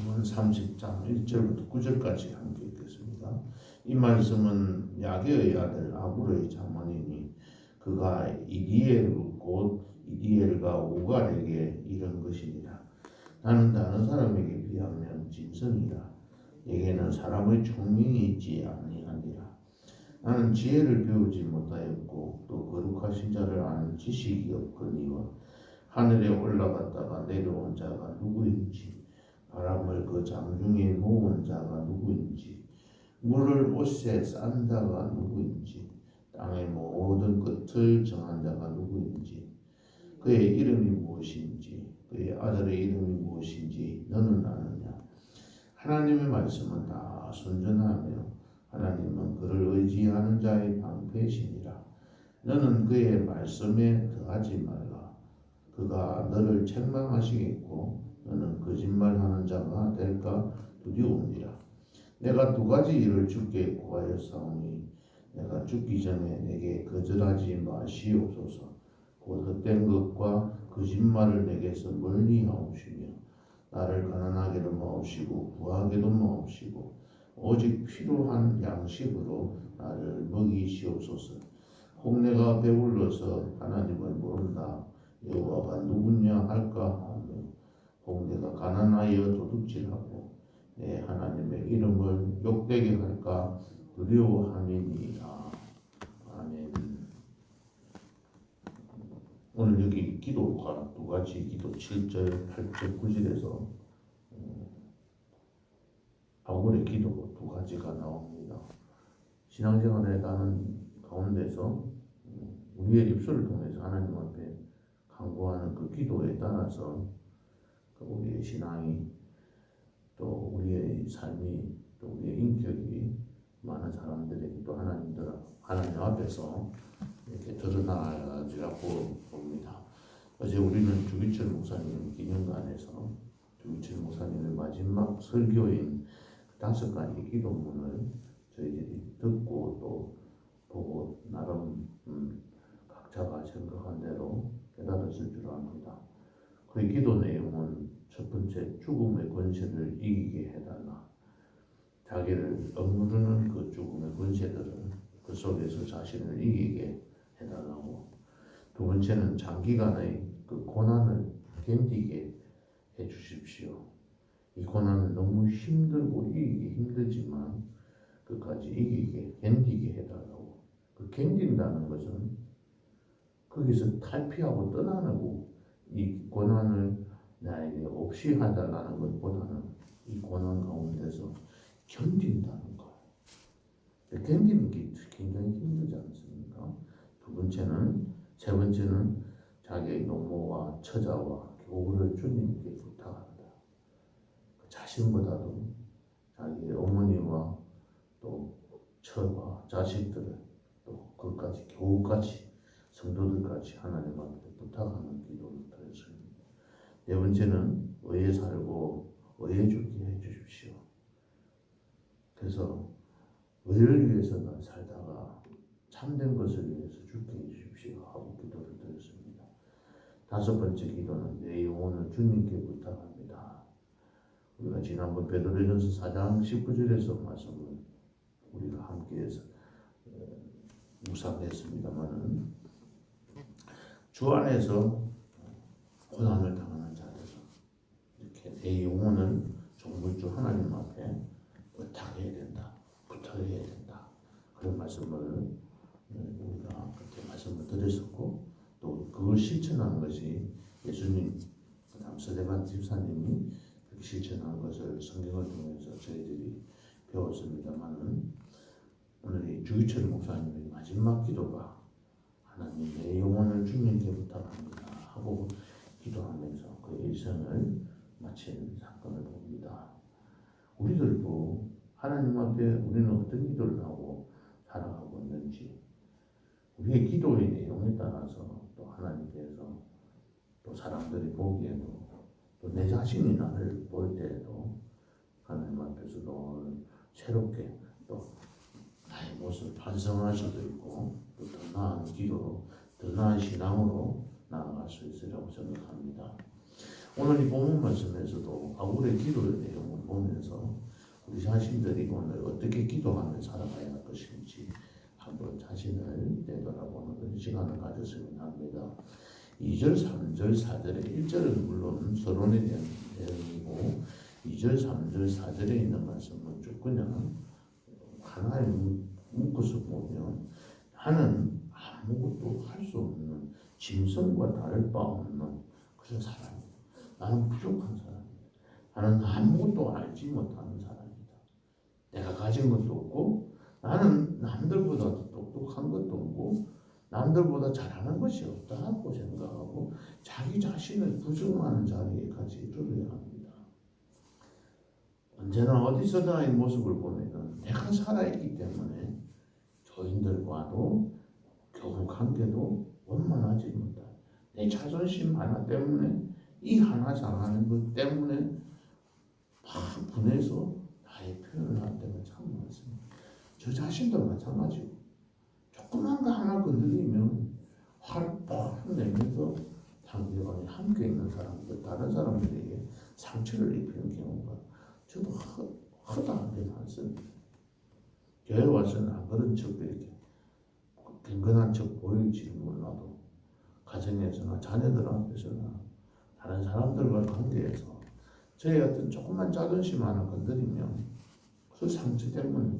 한번 30장 1절부터 9절까지 함께 읽겠습니다. 이 말씀은 야게의 아들 아굴의 자문이니 그가 이디엘 곧 이디엘과 오갈에게 이른 것이니라. 나는 다른 사람에게 비하면 진성이라. 내게는 사람의 총명이 있지 아니하니라. 나는 지혜를 배우지 못하였고 또 거룩하신 자를 아는 지식이 없거니와 하늘에 올라갔다가 내려온 자가 누구인지 바람을 그 장중에 모은 자가 누구인지 물을 옷에 싼 자가 누구인지 땅의 모든 끝을 정한 자가 누구인지 그의 이름이 무엇인지 그의 아들의 이름이 무엇인지 너는 아느냐? 하나님의 말씀은 다 순전하며 하나님은 그를 의지하는 자의 방패시니라. 너는 그의 말씀에 더하지 말라. 그가 너를 책망하시겠고 너는 거짓말하는 자가 될까 두려움이라. 내가 두 가지 일을 주께 구하였사오니 내가 죽기 전에 내게 거절하지 마시옵소서. 곧 헛된 것과 거짓말을 내게서 멀리 하옵시며 나를 가난하게도 마옵시고 부하게도 마옵시고 오직 필요한 양식으로 나를 먹이시옵소서. 혹 내가 배불러서 하나님을 모른다. 여호와가 누구냐 할까 홍대가 가난하여 도둑질하고 내 하나님의 이름을 욕되게 할까 두려워함이니라. 아멘. 오늘 여기 기도가 두 가지 기도 7절, 8절, 9절에서 아울의 기도 두 가지가 나옵니다. 신앙생활에 나는 가운데서 음, 우리의 입술을 통해서 하나님 앞에 강구하는 그 기도에 따라서 그 우리의 신앙이 또 우리의 삶이 또 우리의 인격이 많은 사람들에게 또 하나님들 하나님 앞에서 이렇게 드러나리라고 봅니다. 어제 우리는 주기철 목사님 기념관에서 주기철 목사님의 마지막 설교인 그 다섯 가지 기도문을 저희들이 듣고 또 보고 나름 음, 각자가 생각한 대로 깨달았을 줄 압니다. 그 기도 내용은 첫 번째 죽음의 권세를 이기게 해달라. 자기를 억누르는 그 죽음의 권세들은 그 속에서 자신을 이기게 해달라고. 두 번째는 장기간의 그 고난을 견디게 해 주십시오. 이 고난은 너무 힘들고 이기기 힘들지만 끝까지 이기게 견디게 해달라고. 그 견딘다는 것은 거기서 탈피하고 떠나고 이 고난을 나에게 없이 하달라는 것보다는 이 고난 가운데서 견딘다는 거. 견디는 게 굉장히 힘들지 않습니까? 두 번째는 세 번째는 자기의 노모와 처자와 교우를 주님께 부탁한다. 그 자신보다도 자기의 어머니와 또 처와 자식들을 또 그까지 교우까지 성도들까지 하나님 앞에 부탁하는 기도를 드렸습니다. 네 번째는 의에 살고 의에 죽게 해 주십시오. 그래서 의를 위해서 난 살다가 참된 것을 위해서 죽게 해 주십시오 하고 기도를 드렸습니다. 다섯 번째 기도는 내 영혼을 주님께 부탁합니다. 우리가 지난번 베드로전서 4장 19절에서 말씀을 우리가 함께해서 묵상했습니다만은 주 안에서 고난을 이렇게 내 영혼을 정물주 하나님 앞에 부탁해야 된다. 부탁해야 된다. 그런 말씀을 우리가 그때 말씀을 드렸었고 또 그걸 실천하는 것이 예수님 그다음 서대반 집사님이 실천한 것을 성경을 통해서 저희들이 배웠습니다만은 오늘 이 주기철 목사님의 마지막 기도가 하나님 내 영혼을 주님께 부탁합니다 하고 기도하면서 그 일생을 마친 사건을 봅니다. 우리들도 하나님 앞에 우리는 어떤 기도를 하고 살아가고 있는지 우리의 기도의 내용에 따라서 또 하나님께서 또 사람들이 보기에도 또 내 자신이 나를 볼 때에도 하나님 앞에서도 새롭게 또 나의 모습을 반성할 수도 있고 또 더 나은 기도로 더 나은 신앙으로 나아갈 수 있으리라고 생각합니다. 오늘 이 본문 말씀에서도 바울의 기도의 내용을 보면서 우리 자신들이 오늘 어떻게 기도하며 살아가야 할 것인지 한번 자신을 되돌아보는 시간을 가졌으면 합니다. 2절, 3절, 4절의 1절은 물론 서론에 대한 내용이고 2절, 3절, 4절에 있는 말씀은 쭉 그냥 하나에 묶- 묶어서 보면 나는 아무것도 할 수 없는 짐승과 다를 바 없는 그런 사람이다. 나는 부족한 사람이다. 나는 아무것도 알지 못하는 사람이다. 내가 가진 것도 없고 나는 남들보다 똑똑한 것도 없고 남들보다 잘하는 것이 없다고 생각하고 자기 자신을 부정하는 자리에까지 이르러야 합니다. 언제나 어디서나 이 모습을 보면은 내가 살아있기 때문에 조인들과도 교우 관계도 원만하지 못다. 내 자존심 하나 때문에 이 하나 잘하는 것 때문에 막 분해서 나의 표현을 할 때가 참 많습니다. 저 자신도 마찬가지고 조그만 거 하나 건드리면 화를 퍽 내면서 상대방이 함께 있는 사람들 다른 사람들에게 상처를 입히는 경우가 저도 허, 허다하게 많습니다. 교회 와서는 안 그런 척도 이렇게 빈근한 척 보일지 몰라도 가정에서나 자녀들 앞에서나 다른 사람들과 관계에서 저희 같은 조그만 자존심 하나 건드리면 그 상처 때문에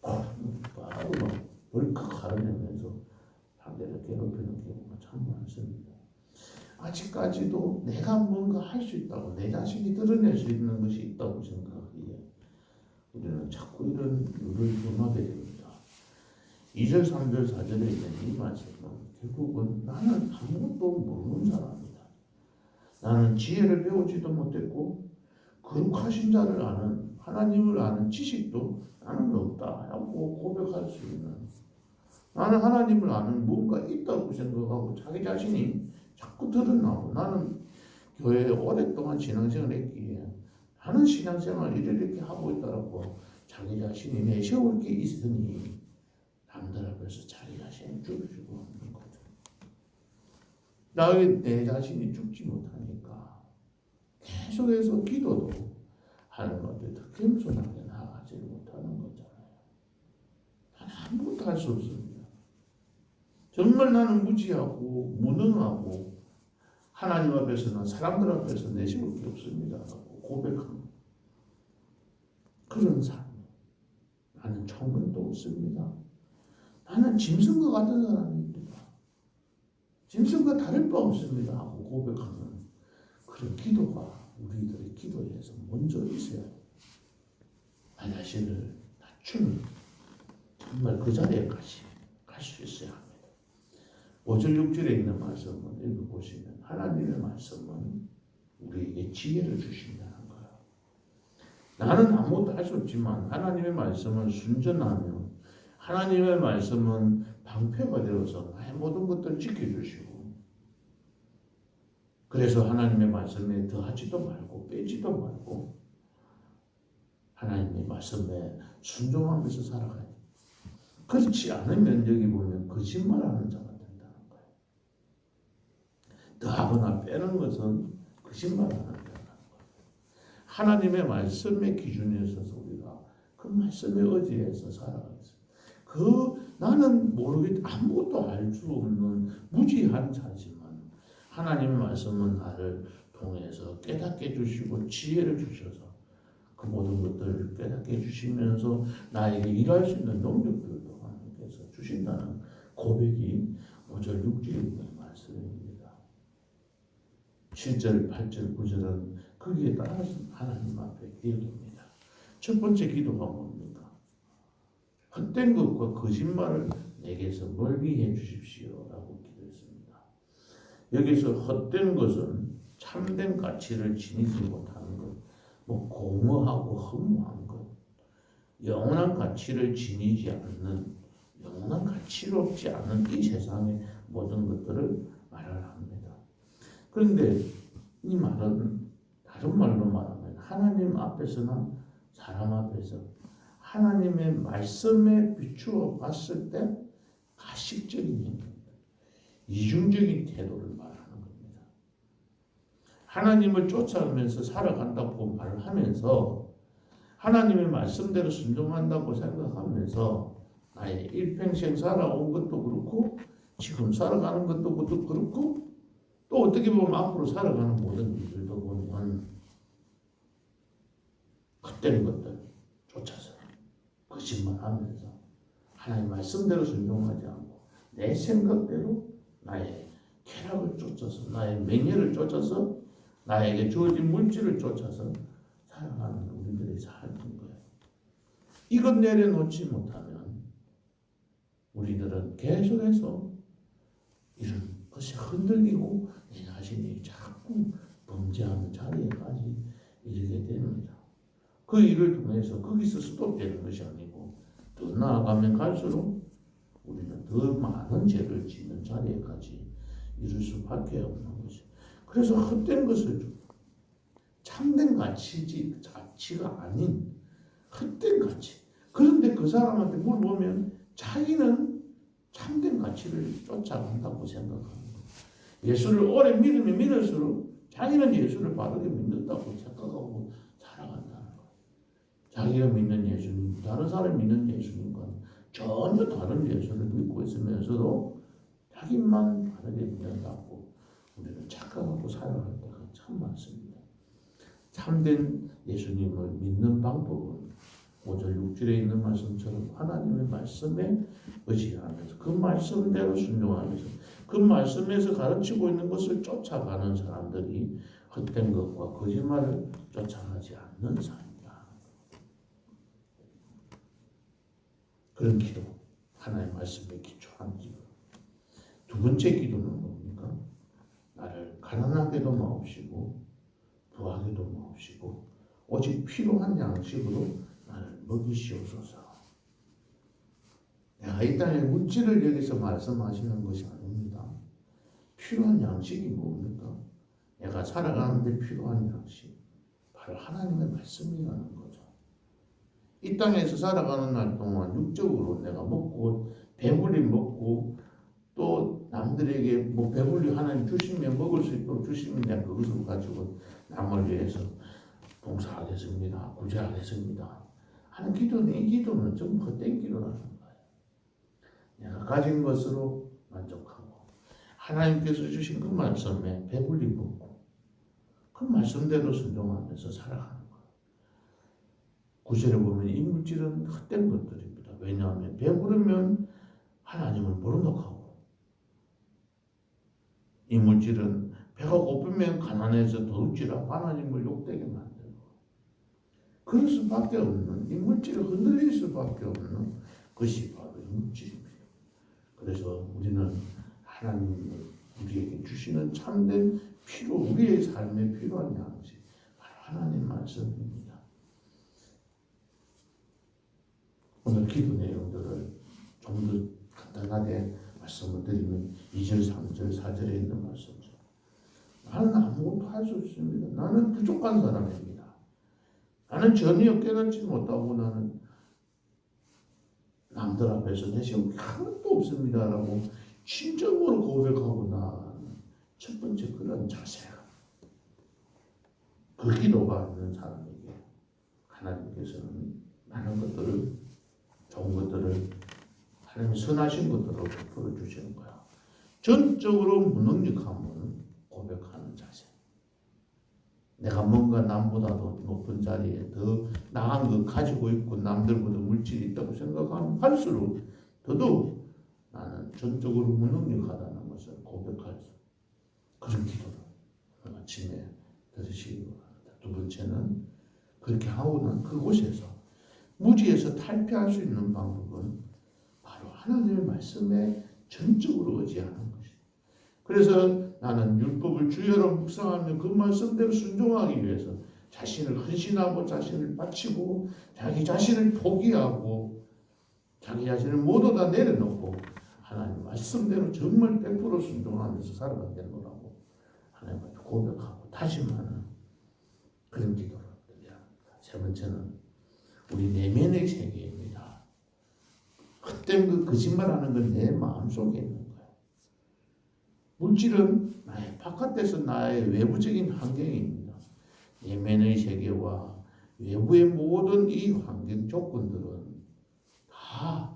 바로 막 벌컥 가려내면서 상대를 괴롭히는 경우가 참 많습니다. 아직까지도 내가 뭔가 할 수 있다고 내 자신이 드러낼 수 있는 것이 있다고 생각하기에 우리는 자꾸 이런 일을 범하게 됩니다. 2절, 3절, 4절에 있는 이 말씀은 결국은 나는 아무것도 모르는 사람이다. 나는 지혜를 배우지도 못했고 거룩하신 자를 아는 하나님을 아는 지식도 나는 없다 하고 고백할 수 있는 나는 하나님을 아는 뭔가 있다고 생각하고 자기 자신이 자꾸 드러나고 나는 교회에 오랫동안 신앙생활 했기에 나는 신앙생활 이렇게 하고 있다라고 자기 자신이 내세울 게 있으니 남들 앞에서 자기 자신을 죽이고. 나의 내 자신이 죽지 못하니까 계속해서 기도도 하는 건데 더 겸손하게 나아가지 못하는 거잖아요. 나는 아무것도 할 수 없습니다. 정말 나는 무지하고 무능하고 하나님 앞에서는 사람들 앞에서 게 없습니다. 고백하는 그런 삶. 나는 총명도 없습니다. 나는 짐승과 같은 사람입니다. 짐승과 다를 바 없습니다. 하고 고백하는 그런 기도가 우리들의 기도에서 먼저 있어야. 나 자신을 낮추는 정말 그 자리에까지 갈 수 있어야 합니다. 5절 6절에 있는 말씀을 읽어보시면 하나님의 말씀은 우리에게 지혜를 주신다는 거예요. 나는 아무것도 할 수 없지만 하나님의 말씀은 순전하며 하나님의 말씀은 방패가 되어서 모든 것들을 지켜주시고 그래서 하나님의 말씀에 더하지도 말고 빼지도 말고 하나님의 말씀에 순종하면서 살아가야 돼. 그렇지 않으면 여기 보면 거짓말하는 자가 된다는 거예요. 더하거나 빼는 것은 거짓말하는 자라는 거예요. 하나님의 말씀의 기준에 있어서 우리가 그 말씀에 의지해서 살아가겠습니다. 그 나는 모르겠 아무것도 알 수 없는 무지한 자지만 하나님의 말씀은 나를 통해서 깨닫게 해주시고 지혜를 주셔서 그 모든 것들을 깨닫게 해주시면서 나에게 일할 수 있는 능력들도 하나님께서 주신다는 고백이 5절 6절에 있는 말씀입니다. 7절 8절 9절은 거기에 따라서 하나님 앞에 기도합니다. 첫 번째 기도가? 헛된 것과 거짓말을 내게서 멀리 해 주십시오라고 기도했습니다. 여기서 헛된 것은 참된 가치를 지니지 못하는 것, 뭐 공허하고 허무한 것, 영원한 가치를 지니지 않는 영원한 가치가 없지 않은 이 세상의 모든 것들을 말을 합니다. 그런데 이 말은 다른 말로 말하면 하나님 앞에서나 사람 앞에서 하나님의 말씀에 비추어 봤을 때 가식적인. 이중적인 태도를 말하는 겁니다. 하나님을 쫓아가면서 살아간다고 말을 하면서 하나님의 말씀대로 순종한다고 생각하면서 나의 일평생 살아온 것도 그렇고 지금 살아가는 것도 그렇고 또 어떻게 보면 앞으로 살아가는 모든 일들도 보면 헛된 것들 쫓아서 거짓말하면서 하나님 말씀대로 순종하지 않고 내 생각대로 나의 쾌락을 쫓아서 나의 명예를 쫓아서 나에게 주어진 물질을 쫓아서 살아가는 우리들의 삶인 거예요. 이것 내려놓지 못하면 우리들은 계속해서 이런 것이 흔들리고 내 자신이 자꾸 범죄하는 자리에까지 이르게 됩니다. 그 일을 통해서 거기서 스톱되는 것이 아니고 더 나아가면 갈수록 우리는 더 많은 죄를 짓는 자리에까지 이룰 수밖에 없는 것이. 그래서 헛된 것을 참된 가치지 가치가 아닌 헛된 가치. 그런데 그 사람한테 물어보면 자기는 참된 가치를 쫓아간다고 거예요. 예수를 오래 믿으면 믿을수록 자기는 예수를 바르게 믿는다고 거예요. 자기가 믿는 예수님, 다른 사람이 믿는 예수님과는 전혀 다른 예수를 믿고 있으면서도 자기만 바르게 믿는다고 우리는 착각하고 살아갈 때가 참 많습니다. 참된 예수님을 믿는 방법은 5절 6절에 있는 말씀처럼 하나님의 말씀에 의지하면서 그 말씀대로 순종하면서 그 말씀에서 가르치고 있는 것을 쫓아가는 사람들이 헛된 것과 거짓말을 쫓아가지 않는 사람이다. 그런 기도, 하나님의 말씀에 기초한 기도. 두 번째 기도는 뭡니까? 나를 가난하게도 마옵시고 부하게도 마옵시고 오직 필요한 양식으로 나를 먹이시옵소서. 내가 이 땅에 물질을 여기서 말씀하시는 것이 아닙니다. 필요한 양식이 뭡니까? 내가 살아가는데 필요한 양식. 바로 하나님의 말씀이라는 거죠. 이 땅에서 살아가는 날 동안 육적으로 내가 먹고 배불리 먹고 또 남들에게 뭐 배불리 하나님 주시면 먹을 수 있도록 주시면 내가 그것을 가지고 남을 위해서 봉사하겠습니다. 구제하겠습니다. 하는 기도는 이 기도는 좀 헛된 기도라는 거예요. 내가 가진 것으로 만족하고 하나님께서 주신 그 말씀에 배불리 먹고 그 말씀대로 순종하면서 살아가는. 구절에 보면 이 물질은 헛된 것들입니다. 왜냐하면 배부르면 하나님을 모른다고 이 물질은 배가 고프면 가난해서 더욱지라 하나님을 욕되게 만들고 그럴 수밖에 없는 이 물질을 흔들릴 수밖에 없는 것이 바로 이 물질입니다. 그래서 우리는 하나님을 우리에게 주시는 참된 필요, 우리의 삶에 필요한 양식 바로 하나님 말씀입니다. 오늘 기도 내용들을 좀 더 간단하게 말씀을 드리면 2절, 3절, 4절에 있는 말씀처럼 나는 아무것도 할 수 없습니다. 나는 부족한 사람입니다. 나는 전혀 깨닫지 못하고 나는 남들 앞에서 내 지금 하나도 없습니다라고 진정으로 고백하고 나는 첫 번째 그런 자세가 그 기도가 있는 사람에게 하나님께서는 많은 것들을 좋은 것들을 하나님 선하신 것들을 베풀어 주시는 거야. 전적으로 무능력함을 고백하는 자세. 내가 뭔가 남보다도 높은 자리에 더 나은 것 가지고 있고 남들보다 물질이 있다고 생각하면 할수록 더더욱 나는 전적으로 무능력하다는 것을 고백할 수 그런 기도를 아침에 들으시기 바랍니다. 두 번째는 그렇게 하고 난 그곳에서 무지에서 탈피할 수 있는 방법은 바로 하나님의 말씀에 전적으로 의지하는 것이다. 그래서 나는 율법을 주여로 묵상하며 그 말씀대로 순종하기 위해서 자신을 헌신하고 자신을 바치고 자기 자신을 포기하고 자기 자신을 모두 다 내려놓고 하나님 말씀대로 정말 100% 순종하면서 살아가게 되노라고 하나님한테 고백하고 다짐하는 그런 기도를 드려야 합니다. 세 번째는 우리 내면의 세계입니다. 헛된 그 거짓말하는 건 내 마음속에 있는 거예요. 물질은 나의 바깥에서 나의 외부적인 환경입니다. 내면의 세계와 외부의 모든 이 환경 조건들은 다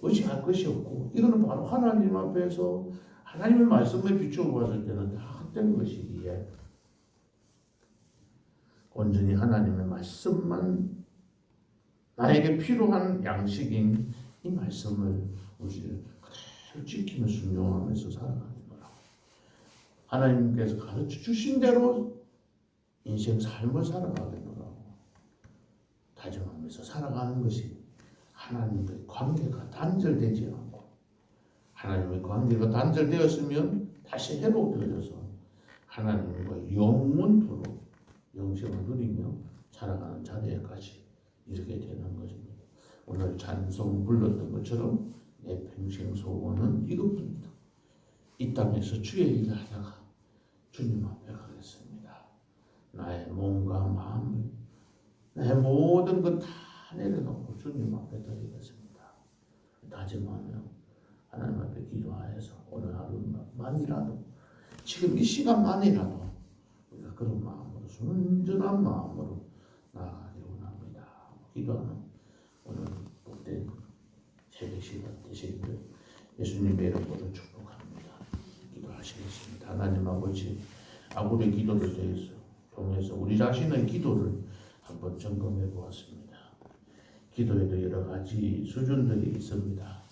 의지할 것이 없고 이거는 바로 하나님 앞에서 하나님의 말씀에 비추어 봤을 때는 다 헛된 것이기에 온전히 하나님의 말씀만 나에게 필요한 양식인 이 말씀을 우리를 그대로 지키며 순종하면서 살아가는 거라. 하나님께서 가르쳐 주신 대로 인생 삶을 살아가겠노라고 다짐하면서 살아가는 것이 하나님과의 관계가 단절되지 않고 하나님의 관계가 단절되었으면 다시 회복되어져서 하나님과 영원토록 영생을 누리며 이르게 되는 것입니다. 오늘 찬송 불렀던 것처럼 내 평생 소원은 이것뿐이다. 이 땅에서 주의 일을 하다가 주님 앞에 가겠습니다. 나의 몸과 마음을 내 모든 것 다 내려놓고 주님 앞에 드리겠습니다. 다짐하며 하나님 앞에 기도하여서 오늘 하루만이라도 지금 이 시간만이라도 그런 마음으로 순전한 마음으로 원합니다. 기도하는 오늘 복된 새벽 시간 되시기를 예수님의 이름으로 축복합니다. 기도하시겠습니다. 하나님 아버지 아무리 기도를 통해서 통해서 우리 자신의 기도를 한번 점검해 보았습니다. 기도에도 여러 가지 수준들이 있습니다.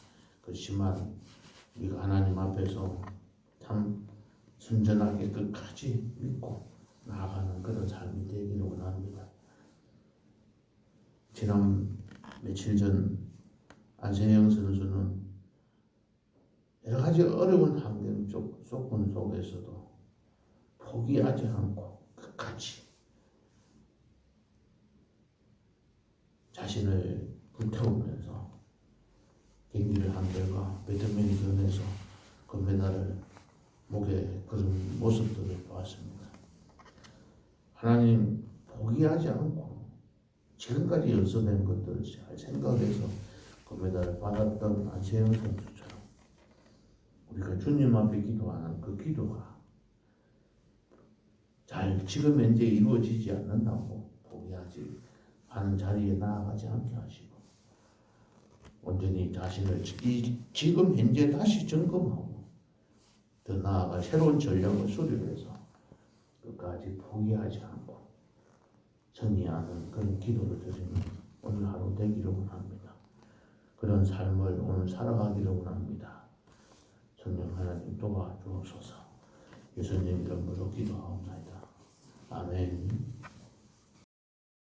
그렇지만 우리가 하나님 앞에서 참 순전하게 끝까지 믿고 나아가는 그런 삶이 되기를 원합니다. 지난 며칠 전 안세영 선수는 여러 가지 어려운 환경 속, 조건 속에서도 포기하지 않고 끝까지 자신을 불태우면서 경기를 한 결과 배드민턴에서 금메달을 목에 그런 모습들을 보았습니다. 하나님 포기하지 않고 지금까지 연습된 것들을 잘 생각해서 금메달을 받았던 안세영 선수처럼 우리가 주님 앞에 기도하는 그 기도가 잘 지금 현재 이루어지지 않는다고 포기하지 하는 자리에 나아가지 않게 하시고 온전히 자신을 이 지금 현재 다시 점검하고 더 나아가 새로운 전략을 수립해서 끝까지 포기하지 않고 승리하는 그런 기도를 드리는 오늘 하루 되기를 원합니다. 그런 삶을 오늘 살아가기를 원합니다. 성령 하나님 도와주옵소서. 예수님 이름으로 기도하옵나이다. 아멘.